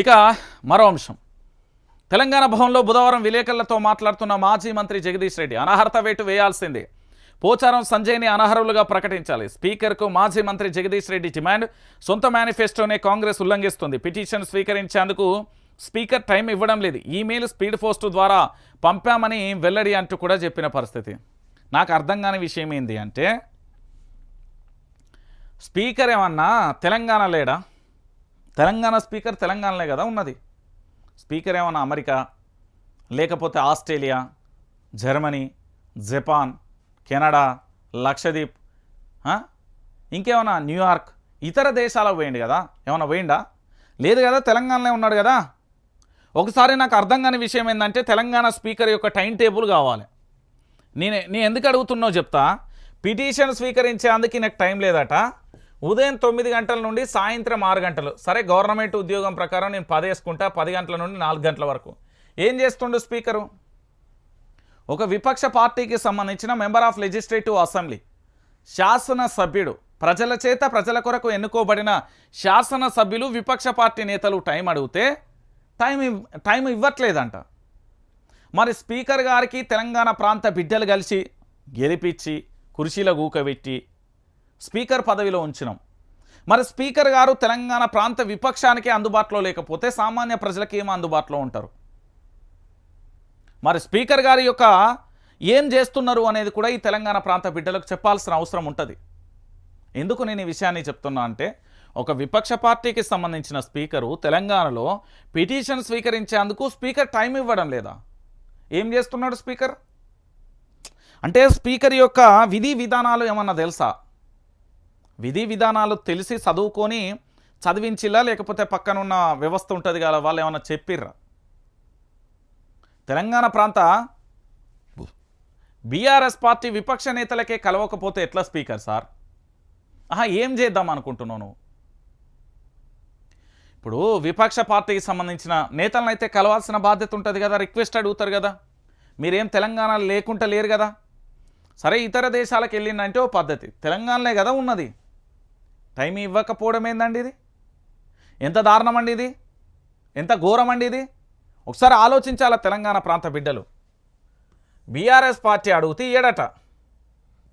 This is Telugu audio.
ఇక మరో అంశం. తెలంగాణ భవన్లో బుధవారం విలేకరులతో మాట్లాడుతున్న మాజీ మంత్రి జగదీష్ రెడ్డి అనర్హత వేటు వేయాల్సిందే. పోచారం సంజయ్ని అనర్హులుగా ప్రకటించాలి. స్పీకర్కు మాజీ మంత్రి జగదీష్ రెడ్డి డిమాండ్. సొంత మేనిఫెస్టోనే కాంగ్రెస్ ఉల్లంఘిస్తుంది. పిటిషన్ స్వీకరించేందుకు స్పీకర్ టైం ఇవ్వడం లేదు. ఈమెయిల్ స్పీడ్ పోస్ట్ ద్వారా పంపామని వెల్లడి అంటూ కూడా చెప్పిన పరిస్థితి. నాకు అర్థం కాని విషయం ఏంటి అంటే స్పీకర్ ఏమన్నా తెలంగాణ లేడా? తెలంగాణ స్పీకర్ తెలంగాణలే కదా ఉన్నది. స్పీకర్ ఏమన్నా అమెరికా లేకపోతే Australia Germany Japan Canada Lakshadweep ఇంకేమన్నా న్యూయార్క్ ఇతర దేశాలకు పోయిండు కదా? ఏమైనా పోయిండా? లేదు కదా తెలంగాణలో ఉన్నాడు కదా? ఒకసారి నాకు అర్థం కాని విషయం ఏంటంటే తెలంగాణ స్పీకర్ యొక్క టైం టేబుల్ కావాలి. నేను నేను ఎందుకు అడుగుతున్నావు చెప్తా? పిటిషన్ స్వీకరించేందుకు నాకు టైం లేదట. ఉదయం తొమ్మిది గంటల నుండి సాయంత్రం ఆరు గంటలు. సరే గవర్నమెంట్ ఉద్యోగం ప్రకారం నేను పది వేసుకుంటా పది గంటల నుండి నాలుగు గంటల వరకు. ఏం చేస్తుండు స్పీకరు? ఒక విపక్ష పార్టీకి సంబంధించిన మెంబర్ ఆఫ్ లెజిస్లేటివ్ అసెంబ్లీ శాసన సభ్యుడు ప్రజల చేత ప్రజల కొరకు ఎన్నుకోబడిన శాసన సభ్యులు విపక్ష పార్టీ నేతలు టైం అడిగితే టైం టైం ఇవ్వట్లేదంట. మరి స్పీకర్ గారికి తెలంగాణ ప్రాంత బిడ్డలు కలిసి గెలిపించి కుర్చీలో గూకబెట్టి స్పీకర్ పదవిలో ఉంచినాం. మరి స్పీకర్ గారు తెలంగాణ ప్రాంత విపక్షానికి అందుబాటులో లేకపోతే సామాన్య ప్రజలకు ఏం అందుబాటులో ఉంటారు? మరి స్పీకర్ గారి యొక్క ఏం చేస్తున్నారు అనేది కూడా ఈ తెలంగాణ ప్రాంత బిడ్డలకు చెప్పాల్సిన అవసరం ఉంటుంది. ఎందుకు నేను ఈ విషయాన్ని చెప్తున్నా అంటే ఒక విపక్ష పార్టీకి సంబంధించిన స్పీకరు తెలంగాణలో పిటిషన్ స్వీకరించేందుకు స్పీకర్ టైం ఇవ్వడం లేదా? ఏం చేస్తున్నాడు స్పీకర్? అంటే స్పీకర్ యొక్క విధి విధానాలు ఏమన్నా తెలుసా? విధి విధానాలు తెలిసి చదువుకొని చదివించిలా లేకపోతే పక్కనున్న వ్యవస్థ ఉంటుంది కదా వాళ్ళు ఏమన్నా చెప్పిర్రా? తెలంగాణ ప్రాంత బీఆర్ఎస్ పార్టీ విపక్ష నేతలకే కలవకపోతే ఎట్లా స్పీకర్ సార్? ఆహా ఏం చేద్దాం అనుకుంటున్నావు ఇప్పుడు విపక్ష పార్టీకి సంబంధించిన నేతలను అయితే కలవాల్సిన బాధ్యత ఉంటుంది కదా రిక్వెస్ట్ అడుగుతారు కదా. మీరేం తెలంగాణ లేకుండా లేరు కదా. సరే ఇతర దేశాలకు వెళ్ళిందంటే ఓ పద్ధతి. తెలంగాణలే కదా ఉన్నది. టైం ఇవ్వకపోవడం ఏందండి ఇది? ఎంత దారుణం అండి ఇది? ఎంత ఘోరం అండి ఇది? ఒకసారి ఆలోచించాలా తెలంగాణ ప్రాంత బిడ్డలు? బీఆర్ఎస్ పార్టీ అడుగు ఏడట